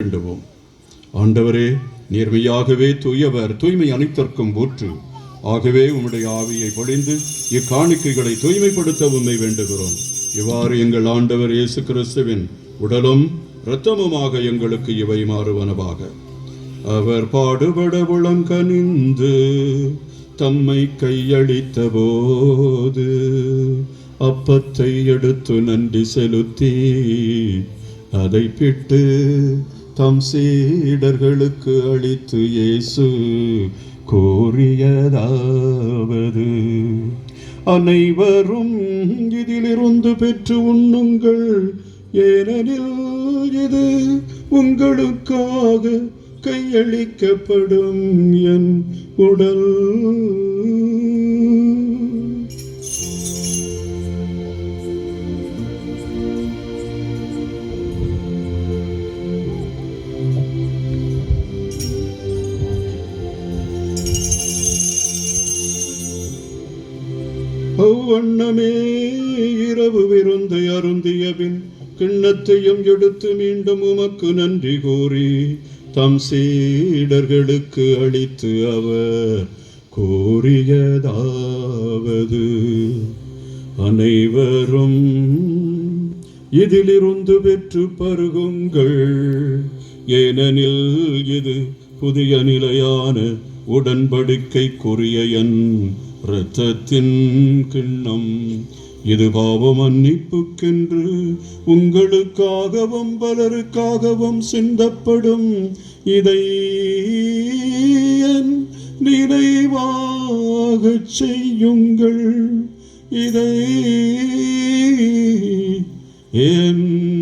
வேண்டுவோம். ஆண்டவரே நேர்மையாகவே தூயவர் தூய்மை அனைத்திற்கும் ஊற்று ஆகவே உம்முடைய ஆவியை பொழிந்து இக்காணிக்கைகளை தூய்மைப்படுத்த உண்மை வேண்டுகிறோம். இவ்வாறு எங்கள் ஆண்டவர் இயேசு கிறிஸ்துவின் உடலும் இரத்தமுமாக எங்களுக்கு இவை மாறுவனவாக. அவர் பாடுபட உளம் கனிந்து தம்மை கையளித்த போது அப்பத்தை எடுத்து நன்றி செலுத்தி அதை பிட்டு தம் சீடர்களுக்கு அளித்து இயேசு கூறியதாவது. அனைவரும் இதிலிருந்து பெற்று உண்ணுங்கள். ஏனெனில் இது உங்களுக்காக கையளிக்கப்படும் என் உடல். அவ்வண்ணமே இரவு விருந்து அருந்திய பின் கிண்ணத்தையும் எடுத்து மீண்டும் உமக்கு நன்றி கூறி தம் சீடர்களுக்கு அளித்து அவர் கூறியதாவது. அனைவரும் இதிலிருந்து பெற்று பருகுங்கள். ஏனெனில் இது புதிய நிலையான உடன்படிக்கைக்குரிய என் இரத்தத்தின் கிண்ணம். இது பாவ மன்னிப்புக்கென்று உங்களுக்காகவும் பலருக்காகவும் சிந்தப்படும். இதை என் செய்யுங்கள். இதை என்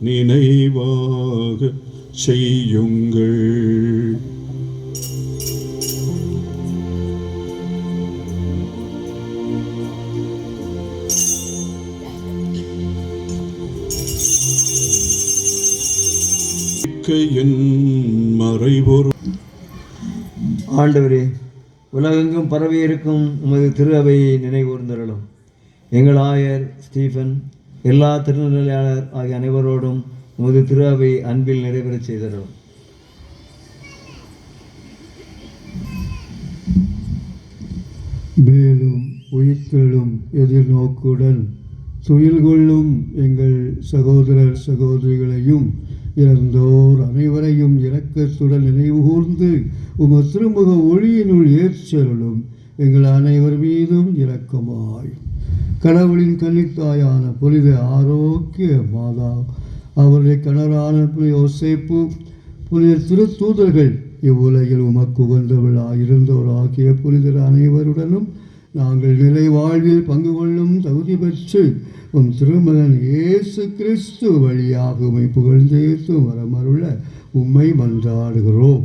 நினைவாக செய்யுங்கள். என் மறைபொருள் ஆண்டவரே உலகெங்கும் பரவி இருக்கும் உமது திரு அவையை நினைகூர்ந்தருளும் எங்கள் ஆயர் ஸ்டீஃபன் எல்லா திருநிலையாளர் ஆகிய அனைவரோடும் உமது திரு அன்பில் நிறைவேறச் செய்தருளும். மேலும் உயிர்த்தெழும் எதிர்நோக்குடன் துயில் கொள்ளும் எங்கள் சகோதரர் சகோதரிகளையும் இறந்தோர் அனைவரையும் இரக்கத்துடன் நினைவுகூர்ந்து உமது திருமுக ஒளியினுள் ஏற்றருளும். எங்கள் அனைவர் மீதும் இரக்கமாய். கடவுளின் கன்னித்தாயான புனித ஆரோக்கிய மாதா அவருடைய கணவரான புனித ஒசைப்பு புனித திருத்தூதர்கள் இவ்வுலகில் உமக்கு உகந்தவளாக இருந்தோர் ஆகிய புனிதர் அனைவருடனும் நாங்கள் நிலை வாழ்வில் பங்கு கொள்ளும் தகுதி பெற்று உம் திருமகன் இயேசு கிறிஸ்து வழியாக உமை புகழ்ந்தேத்து வரமருள உம்மை மன்றாடுகிறோம்.